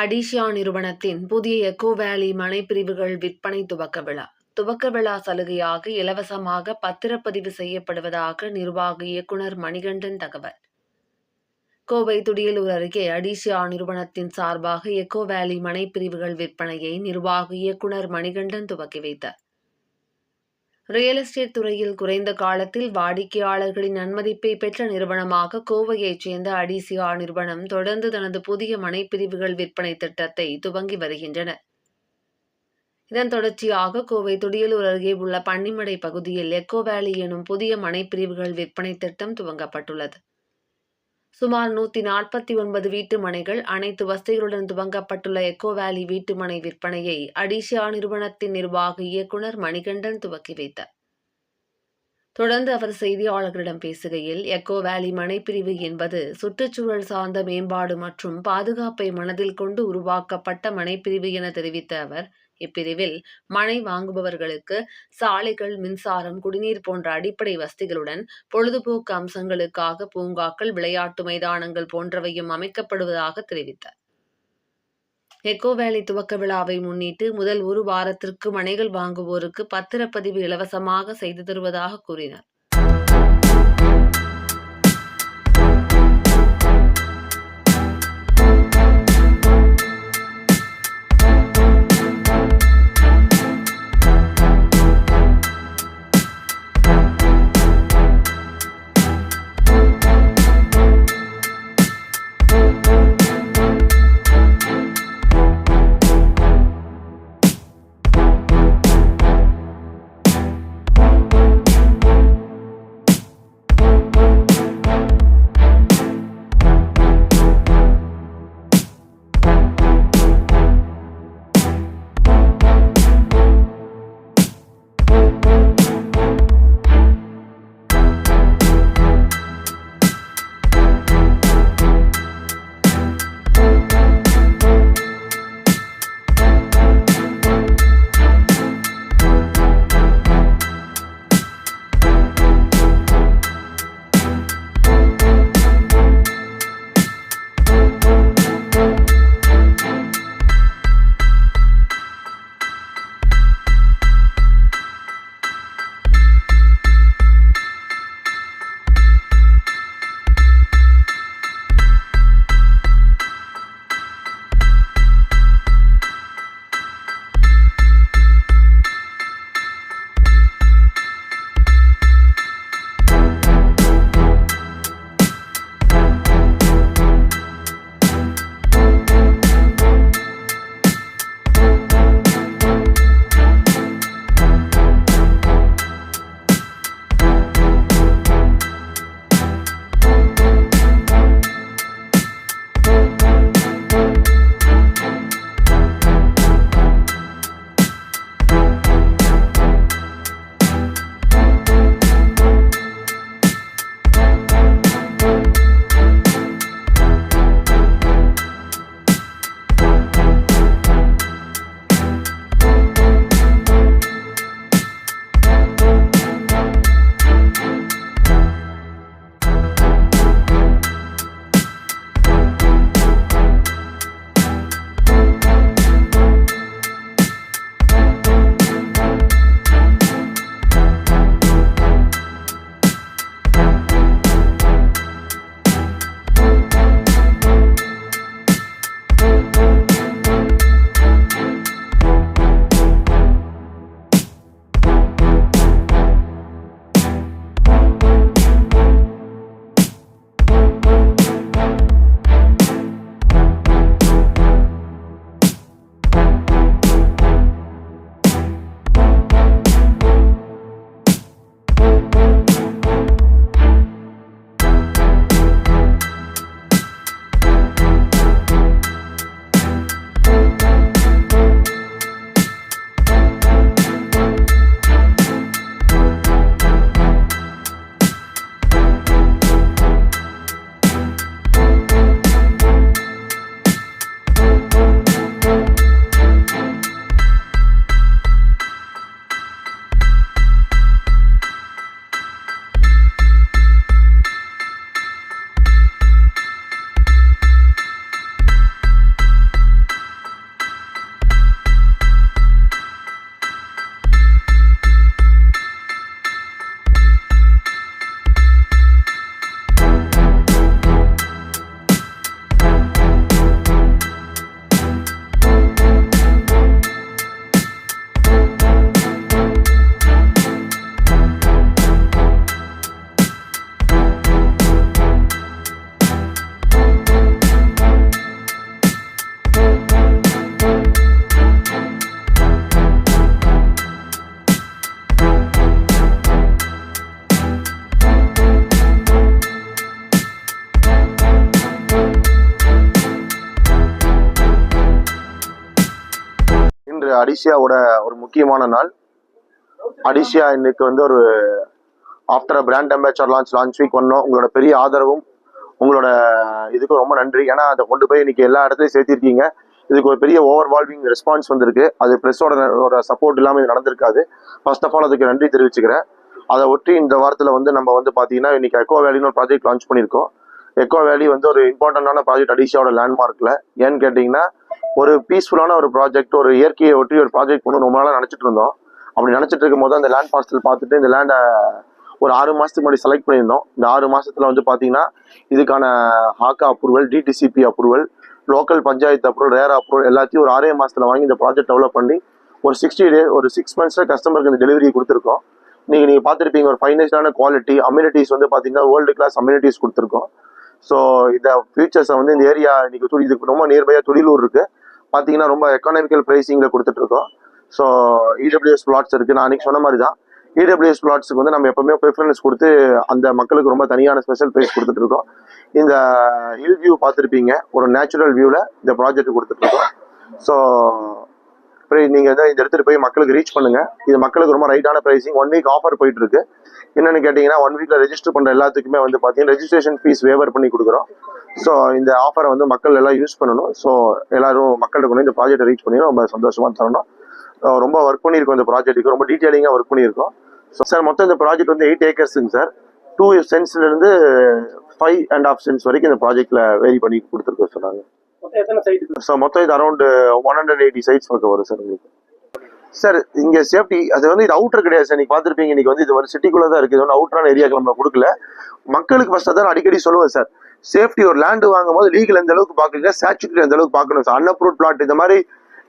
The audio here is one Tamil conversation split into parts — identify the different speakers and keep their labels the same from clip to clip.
Speaker 1: அடிஷியா நிறுவனத்தின் புதிய எக்கோ வேலி மனைப்பிரிவுகள் விற்பனை துவக்க விழா. துவக்க விழா சலுகையாக இலவசமாக பத்திரப்பதிவு செய்யப்படுவதாக நிர்வாக இயக்குனர் மணிகண்டன் தகவல். கோவை துடியலூர் அருகே அடிஷியா நிறுவனத்தின் சார்பாக எக்கோ வேலி மனைப்பிரிவுகள் விற்பனையை நிர்வாக இயக்குனர் மணிகண்டன் துவக்கி வைத்தார். ரியல் எஸ்டேட் துறையில் குறைந்த காலத்தில் வாடிக்கையாளர்களின் நன்மதிப்பை பெற்ற நிறுவனமாக கோவையைச் சேர்ந்த அடிசியா நிறுவனம் தொடர்ந்து தனது புதிய மனைப்பிரிவுகள் விற்பனை திட்டத்தை துவங்கி வருகின்றன. இதன் தொடர்ச்சியாக கோவை துடியலூர் அருகே உள்ள பன்னிமடை பகுதியில் எக்கோ வேலி எனும் புதிய மனைப்பிரிவுகள் விற்பனை திட்டம் துவங்கப்பட்டுள்ளது. சுமார் நூத்தி நாற்பத்தி ஒன்பது வீட்டு மனைகள் அனைத்து வசதிகளுடன் துவங்கப்பட்டுள்ள எக்கோ வேலி வீட்டுமனை விற்பனையை அடிஷியா நிறுவனத்தின் நிர்வாக இயக்குனர் மணிகண்டன் துவக்கி வைத்தார். தொடர்ந்து அவர் செய்தியாளர்களிடம் பேசுகையில் எக்கோ வேலி மனைப்பிரிவு என்பது சுற்றுச்சூழல் சார்ந்த மேம்பாடு மற்றும் பாதுகாப்பை மனதில் கொண்டு உருவாக்கப்பட்ட மனைப்பிரிவு என தெரிவித்த அவர் இப்பிரிவில் மனை வாங்குபவர்களுக்கு சாலைகள் மின்சாரம் குடிநீர் போன்ற அடிப்படை வசதிகளுடன் பொழுதுபோக்கு அம்சங்களுக்காக பூங்காக்கள் விளையாட்டு மைதானங்கள் போன்றவையும் அமைக்கப்படுவதாக தெரிவித்தார். எக்கோ வேலை துவக்க விழாவை முன்னிட்டு முதல் ஒரு வாரத்திற்கு மனைகள் வாங்குவோருக்கு பத்திரப்பதிவு இலவசமாக செய்து தருவதாக கூறினார்.
Speaker 2: இன்று அடிசியாவோட ஒரு முக்கியமான நாள். அடிசியா இன்னைக்கு வந்து ஒரு after brand ambassador launch launch week பண்ணோம் உங்களோட பெரிய ஆதரவும் உங்களோட இதுக்கு ரொம்ப நன்றி. ஏன்னா அதை கொண்டு போய் இன்னைக்கு எல்லா இடத்துலையும் சேர்த்திருக்கீங்க. இதுக்கு ஒரு பெரிய ஓவர்வால்விங் ரெஸ்பான்ஸ் வந்திருக்கு. அது ப்ரெஸ்ஸோட சப்போர்ட் இல்லாமல் இது நடந்திருக்காது. ஃபர்ஸ்ட் ஆஃப் ஆல் அதுக்கு நன்றி தெரிவிச்சுக்கிறேன். அதை ஒட்டி இந்த வாரத்தில் வந்து நம்ம வந்து பார்த்தீங்கன்னா இன்னைக்கு எக்கோ வேலின்னு ஒரு ப்ராஜெக்ட் லான்ச் பண்ணியிருக்கோம். எக்கோ வேலி வந்து ஒரு இம்பார்ட்டண்டான ப்ராஜெக்ட் அடிஷியாவோட லேண்ட்மார்க்கில் ஏன்னு கேட்டிங்கன்னா ஒரு பீஸ்ஃபுல்லான ஒரு ப்ராஜெக்ட் ஒரு இயற்கையை ஒட்டி ஒரு ப்ராஜெக்ட் பண்ணணும் ரொம்ப நாளாக நினச்சிட்டு இருந்தோம். அப்படி நினச்சிட்டு இருக்கும் போது அந்த லேண்ட் பார்சல் பார்த்துட்டு இந்த லேண்டை ஒரு ஆறு மாதத்துக்கு முன்னாடி செலக்ட் பண்ணியிருந்தோம். இந்த ஆறு மாதத்தில் வந்து பார்த்தீங்கன்னா இதுக்கான Hakka approval DTCP approval local panchayat approval RERA approval எல்லாத்தையும் ஒரு ஆறே மாதத்தில் வாங்கி இந்த ப்ராஜெக்ட் டெவலப் பண்ணி ஒரு சிக்ஸ்டி டே ஒரு சிக்ஸ் மந்த்ஸில் கஸ்டமருக்கு இந்த டெலிவரி கொடுத்துருக்கோம். நீங்கள் நீங்கள் பார்த்துருப்பீங்க ஒரு ஃபைனஸ்டான குவாலிட்டி அம்யூனிட்டிஸ் வந்து பார்த்தீங்கன்னா வேர்ல்டு கிளாஸ் அம்யூனிட்டிஸ் கொடுத்துருக்கோம். ஸோ இந்த ஃபியூச்சர்ஸை வந்து இந்த ஏரியா இன்னைக்கு துடி இதுக்கு ரொம்ப நியர்பையாக துடிலூர் இருக்குது பார்த்தீங்கன்னா ரொம்ப எக்கானமிக்கல் ப்ரைஸிங்கில் கொடுத்துட்ருக்கோம் ஸோ இடபிள்யூஎஸ் பிளாட்ஸ் இருக்குது நான் அன்றைக்கி சொன்ன மாதிரி தான் இடபிள்யூஎஸ் பிளாட்ஸுக்கு வந்து நம்ம எப்போவுமே ப்ரிஃபரன்ஸ் கொடுத்து அந்த மக்களுக்கு ரொம்ப தனியான ஸ்பெஷல் ப்ரைஸ் கொடுத்துட்ருக்கோம் இந்த ஹில் வியூ பார்த்துருப்பீங்க. ஒரு நேச்சுரல் வியூவில் இந்த ப்ராஜெக்ட் கொடுத்துட்ருக்கோம் ஸோ நீங்கள் வந்து இந்த எடுத்துகிட்டு போய் மக்களுக்கு ரீச் பண்ணுங்க. இது மக்களுக்கு ரொம்ப ரைட்டான ப்ரைஸிங் ஒன் வீக் ஆஃபர் போயிட்டு இருக்கு என்னன்னு கேட்டிங்கன்னா ஒன் வீக்ல ரெஜிஸ்டர் பண்ணுற எல்லாத்துக்குமே வந்து பார்த்தீங்கன்னா ரெஜிஸ்ட்ரேஷன் ஃபீஸ் வேவர் பண்ணி கொடுக்குறோம். ஸோ இந்த ஆஃபரை வந்து மக்கள் எல்லாம் யூஸ் பண்ணணும். ஸோ எல்லாரும் மக்கள்கிட்ட கொண்டு வந்து இந்த ப்ராஜெக்ட்டை ரீச் பண்ணி ரொம்ப சந்தோஷமாக தரணும். ரொம்ப ஒர்க் பண்ணியிருக்கோம் இந்த ப்ராஜெக்ட்டுக்கு ரொம்ப டீட்டெயிலிங்காக ஒர்க் பண்ணியிருக்கோம். ஸோ சார் மொத்தம் இந்த ப்ராஜெக்ட் வந்து எயிட் ஏக்கர்ஸுங்க சார் டூ சென்ஸ்லேருந்து ஃபைவ் அண்ட் ஆஃப் சென்ஸ் வரைக்கும் இந்த ப்ராஜெக்ட்டில் வேரி பண்ணி கொடுத்துருக்கோம் சொன்னாங்க.
Speaker 3: மொத்தம் எத்தனை சைட்
Speaker 2: சார் மொத்தம் இது around one hundred eighty sites பக்கம் வரும் சார் உங்களுக்கு. சார் இங்க சேஃப்டி அது வந்து இது அவுட்டர் கிடையாது சார் நீங்க பாத்துருப்பீங்க இன்னைக்கு வந்து இது வந்து சிட்டிக்குள்ள தான் இருக்கு இது வந்து அவுட்டரான ஏரியாக்கு நம்ம கொடுக்கல. மக்களுக்கு ஃபர்ஸ்ட் தான் அடிக்கடி சொல்லுவேன் சார் சேஃப்டி ஒரு லேண்டு வாங்கும் போது லீகல் எந்த அளவுக்கு பாக்குறீங்க ஸ்டாச்சுக்கு எந்த அளவுக்கு பார்க்கணும் சார் அன்அப்ரூவ் பிளாட் இந்த மாதிரி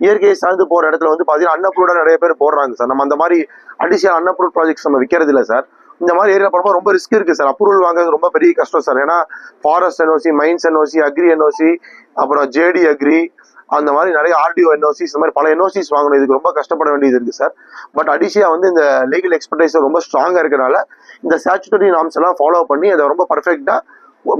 Speaker 2: இயற்கையை சார்ந்து போற இடத்துல வந்து பாத்தீங்கன்னா அன்அப்ரூவ்டா நிறைய பேர் போடுறாங்க சார் நம்ம அந்த மாதிரி அடிஷனல் அன்அப்ரூவ் ப்ராஜெக்ட்ஸ் நம்ம விற்கிறது இல்லை சார் இந்த மாதிரி ஏரியா போறப்ப ரொம்ப ரிஸ்க் இருக்கு சார் அப்ரூவல் வாங்குறது ரொம்ப பெரிய கஷ்டம் சார் ஏன்னா forest NOC mines NOC agri NOC அப்புறம் ஜேடி அக்ரி அந்த மாதிரி நிறைய ஆர்டிஓ என்ஓசிஸ் இந்த மாதிரி பல என்ஓசிஸ் வாங்கணும். இதுக்கு ரொம்ப கஷ்டப்பட வேண்டியது இருக்கு சார் பட் அடிஷியா வந்து இந்த லீகல் எக்ஸ்பர்டைஸ் ரொம்ப ஸ்ட்ராங்காக இருக்கிறனால இந்த ஸ்டாச்சுட்டரி நாம்ஸ் எல்லாம் ஃபாலோ பண்ணி அதை ரொம்ப பர்ஃபெக்டாக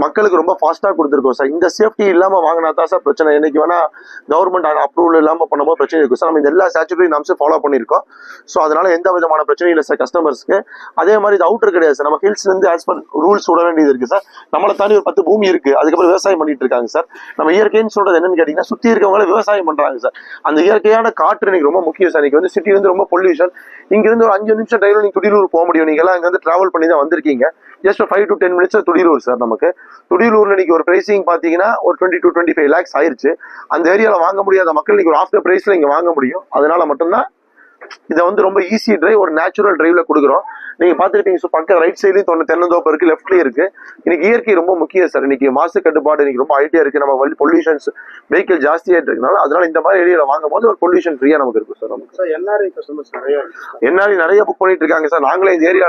Speaker 2: மக்களுக்கு ரொம்ப ஃபாஸ்ட்டாக கொடுத்துருக்கோம் சார் இந்த சேஃப்டி இல்லாமல் வாங்கினா தான் சார் பிரச்சனை. என்னைக்கு வேணால் கவர்மெண்ட் அப்ரூவல் இல்லாமல் பண்ணும்போது பிரச்சனை இருக்கும் சார் நம்ம இந்த எல்லா ஸ்டாச்சுட்டரி நாம்ஸும் ஃபாலோ பண்ணியிருக்கோம். ஸோ அதனால எந்த விதமான பிரச்சனையும் இல்லை சார் கஸ்டமர்ஸ்க்கு அதே மாதிரி இது அவுட்டர் கிடையாது சார் நம்ம ஹில்ஸ்லேருந்து ஆஸ் பர் ரூல்ஸ் விட வேண்டியது இருக்குது சார் நம்மளை தாண்டி ஒரு பத்து பூமி இருக்குது அதுக்கப்புறம் விவசாயம் பண்ணிட்டு இருக்காங்க சார் நம்ம இயற்கைன்னு சொல்கிறது என்னன்னு கேட்டிங்கன்னா சுற்றி இருக்கவங்கள விவசாயம் பண்ணுறாங்க சார் அந்த இயற்கையான காற்று எனக்கு ரொம்ப முக்கியம் சார் இன்னைக்கு வந்து சிட்டி வந்து ரொம்ப பொல்யூஷன் இங்கேருந்து ஒரு அஞ்சு நிமிஷம் டிரைவர் நீங்கள் துடிலூர் போக முடியும். நீங்கள் எல்லாம் இங்க வந்து ட்ராவல் பண்ணி தான் வந்திருக்கீங்க. Just five to ten minutes Thudiyalur sir நமக்கு. துடிலூர்ல இன்னைக்கு ஒரு பிரைசிங் பாத்தீங்கன்னா ஒரு twenty two twenty five lakhs ஆயிருச்சு. அந்த ஏரியாவில் வாங்க முடியாத மக்கள் இன்னைக்கு ஒரு ஆஃப்டர் பிரைஸ்ல இங்க வாங்க முடியும். அதனால மட்டும்தான் இதை வந்து ரொம்ப ஈஸி டிரைவ் ஒரு நேச்சுரல் டிரைவ்ல கொடுக்குறோம். நீங்க பாத்துக்கிட்டீங்க ஸோ பக்கம் ரைட் சைட்லயும் தொண்ணு தென்னந்தோப்பு இருக்கு லெஃப்ட்லயும் இருக்கு. இன்னைக்கு இயற்கை ரொம்ப முக்கியம் சார் இன்னைக்கு மாசு கட்டுப்பாடு இன்னைக்கு ரொம்ப ஐடியா இருக்கு. நம்ம பொல்யூஷன்ஸ் வெஹிக்கிள் ஜாஸ்தியாயிட்டு இருக்கனால அதனால இந்த மாதிரி ஏரியால வாங்கும் போது ஒரு பொல்யூஷன் ஃப்ரீயா நமக்கு இருக்கும் சார் நமக்கு.
Speaker 3: என்ஆர்ஐ கஸ்டமர்ஸ் நிறைய
Speaker 2: என்ஆர்ஐ நிறைய புக் பண்ணிட்டு இருக்காங்க சார் நாங்களே இந்த ஏரியா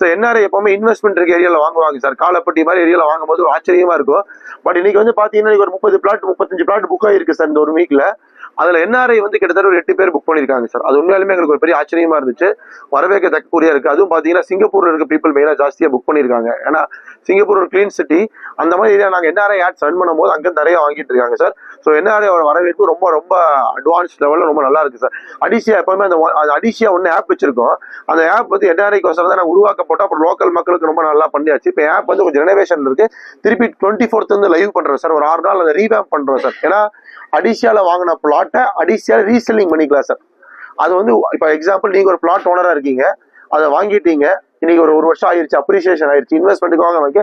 Speaker 2: சார் என்ஆர்ஐ எப்பவுமே இன்வெஸ்ட்மெண்ட் இருக்க ஏரியால வாங்குவாங்க சார் காலப்பட்டி மாதிரி ஏரியால வாங்கும்போது ஒரு ஆச்சரியமா இருக்கும். பட் இன்னைக்கு வந்து பாத்தீங்கன்னா ஒரு முப்பது பிளாட் முப்பத்தஞ்சு பிளாட் புக் ஆயிருக்கு சார் இந்த ஒரு வீக்ல அதுல என்ஆர்ஐ வந்து கிட்டத்தட்ட ஒரு எட்டு பேர் புக் பண்ணியிருக்காங்க சார் அது உண்மையாலுமே எங்களுக்கு ஒரு பெரிய ஆச்சரியமா இருந்துச்சு. வரவேற்கத்தக்கக்கூடியா இருக்கு. அதுவும் பாத்தீங்கன்னா சிங்கப்பூர்ல இருக்க பீப்புள் மெயினா ஜாஸ்தியா புக் பண்ணியிருக்காங்க. ஏன்னா சிங்கப்பூர் ஒரு கிளீன் சிட்டி அந்த மாதிரி ஏரியா நாங்க என்ஆர்ஐ ஆட்ஸ் ரன் பண்ணும்போது அங்கே நிறைய வாங்கிட்டு இருக்காங்க சார் ஸோ என்ஆர்ஐ வரவேற்பு ரொம்ப ரொம்ப அட்வான்ஸ் லெவல்ல ரொம்ப நல்லா இருக்கு சார் அடிசியா எப்பவுமே அந்த அடிஷியா ஒன்று அடிசியா ஆப் வச்சிருக்கோம். அந்த ஆப் வந்து என்ஆர்ஐக்கோசரம் தான் நான் உருவாக்கப்பட்டோம். அப்புறம் லோக்கல் மக்களுக்கு ரொம்ப நல்லா பண்ணியாச்சு. இப்போ ஆப் வந்து கொஞ்சம் ரெனோவேஷன் இருக்கு. திருப்பி டுவெண்ட்டி ஃபோர்த் வந்து லைவ் பண்றோம் சார் ஒரு ஆறு நாள் அதை ரீவேம் பண்றோம் சார் ஏன்னா அடிஷியால வாங்கின பிளாட்டை அடிஷியா ரீசெல்லிங் பண்ணிக்கலாம் சார் அது வந்து இப்போ எக்ஸாம்பிள் நீங்க ஒரு பிளாட் ஓனரா இருக்கீங்க. அதை வாங்கிட்டீங்க. இன்னைக்கு ஒரு ஒரு வருஷம் ஆயிருச்சு அப்ரிசியேஷன் ஆயிருச்சு இன்வெஸ்ட்மெண்ட்டுக்கு வாங்க வைக்க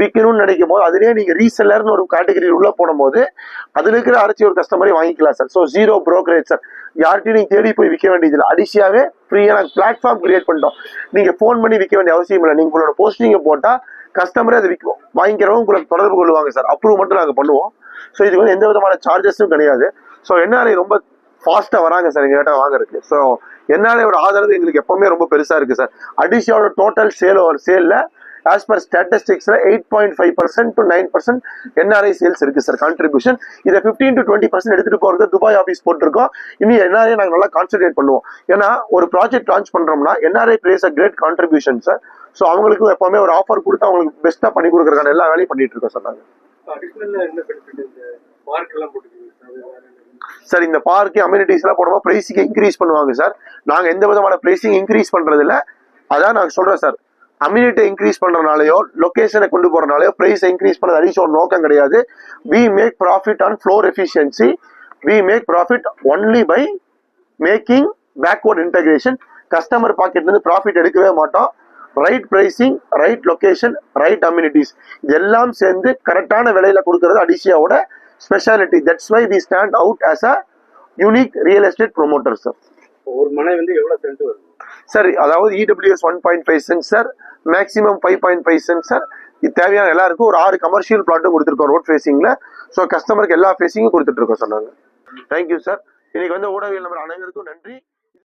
Speaker 2: விற்கணும்னு நினைக்கும் போது அதுலயே நீங்க ரீசெல்லர்னு ஒரு கேட்டகரி உள்ள போடும்போது அதுல இருக்கிற அரைச்சி ஒரு கஸ்டமரை வாங்கிக்கலாம் sir so zero brokerage sir யார்கிட்டையும் நீங்க தேடி போய் விற்க வேண்டியது இல்லை அடிஷியாவே ஃப்ரீயா நாங்கள் பிளாட்ஃபார்ம் கிரியேட் பண்ணிட்டோம். நீங்க ஃபோன் பண்ணி விற்க வேண்டிய அவசியம் இல்லை. நீங்க உங்களோட போஸ்டிங்கை போட்டா கஸ்டமரே அதை விற்கும் வாங்கிக்கிறவங்க உங்களுக்கு தொடர்பு கொள்வாங்க சார் அப்ரூவ் மட்டும் நாங்கள் பண்ணுவோம். ஸோ இதுக்கு வந்து எந்த விதமான சார்ஜஸும் கிடையாது. ஸோ என்ஆர்ஐ ரொம்ப ஃபாஸ்ட்டாக வராங்க சார் எங்கள் கிட்ட வாங்குறதுக்கு. ஸோ என்ஆர்ஐயோட ஆதரவு எங்களுக்கு எப்பவுமே ரொம்ப பெருசா இருக்கு சார் அடிஷியாவோட டோட்டல் சேல் ஒரு சேல்ல as per ஸ்டாட்டிஸ்டிக்ஸ்ல eight point five percent to nine percent NRI sales இருக்கு சார் கான்ட்ரிபியூஷன் இதை ஃபிஃப்டீன் டு டுவெண்ட்டி பர்சன்ட் எடுத்துட்டு போகிறது துபாய் ஆஃபீஸ் போட்டிருக்கோம். இனி என்ஆர்ஐ நாங்கள் நல்லா கான்சென்ட்ரேட் பண்ணுவோம். ஏன்னா ஒரு ப்ராஜெக்ட் லான்ச் பண்றோம்னா NRI plays a great contribution sir so அவங்களுக்கு எப்பவுமே ஒரு ஆஃபர் கொடுத்து அவங்களுக்கு பெஸ்ட்டாக பண்ணி கொடுக்குறதுக்கான எல்லா வேலையும் பண்ணிட்டு இருக்கோம் சார் நாங்கள்
Speaker 3: சார்
Speaker 2: இந்த பார்க்கு அம்யூனிட்டிஸ் எல்லாம் போடும்போது இன்க்ரீஸ் பண்ணுவாங்க சார் நாங்க எந்த விதமான பிரைசிங் இன்க்ரீஸ் பண்றது இல்ல. அதான் நாங்கள் சொல்றேன் சார் அம்யூனிட்டி இன்க்ரீஸ் பண்றதுனாலயோ லொகேஷனை கொண்டு போறதுனாலயோ பிரைஸ் இன்க்ரீஸ் பண்ணுறது அடிச்ச ஒரு நோக்கம் கிடையாது. We make profit on floor efficiency we make profit only by making backward integration customer பாக்கெட்ல இருந்து ப்ராஃபிட் எடுக்கவே மாட்டோம். Right pricing right location right amenities இதெல்லாம் சேர்ந்து கரெக்டான விலையில கொடுக்கறது அடிஷியாவோட speciality that's why the stand out as a unique real estate promoter sir
Speaker 3: ஒரு மனை வந்து எவ்வளவு சென்ட் வருது?
Speaker 2: சார் அதாவது EWS one point five cent sir maximum five point five cent sir இது தேவையான எல்லாருக்கும் ஒரு ஆறு கமர்ஷியல் பிளாட்டும் கொடுத்துருக்கோம் ரோட் ஃபேசிங்ல ஸோ கஸ்டமருக்கு எல்லா ஃபேஸிங்கும் கொடுத்துட்டு இருக்கோம் சொன்னாங்க தேங்க்யூ சார் இன்னைக்கு வந்து ஊடகவியல் நம்பர் அனைவருக்கும் நன்றி.